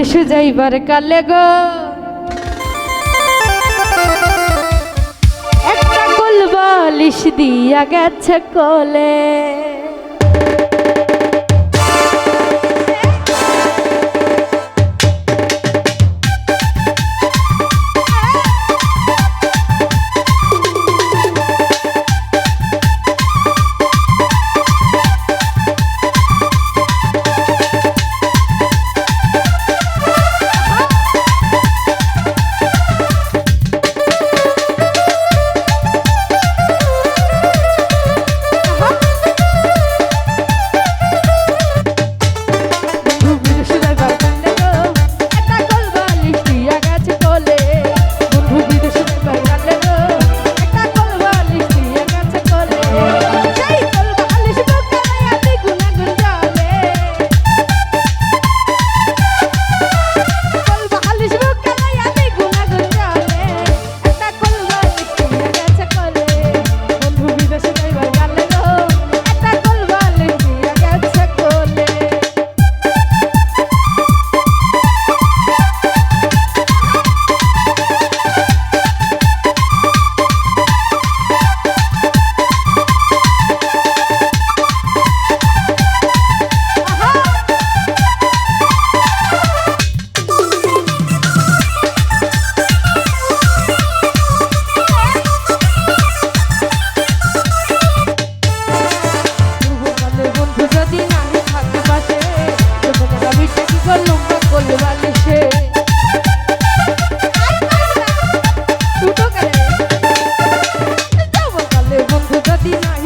বিদেশে যাইবার কালে গো। একটা গোল বালিশ দিয়া গেছে কোলে। লম্বা করে বালিশে। দুটো কালে বন্ধু যদি নাই।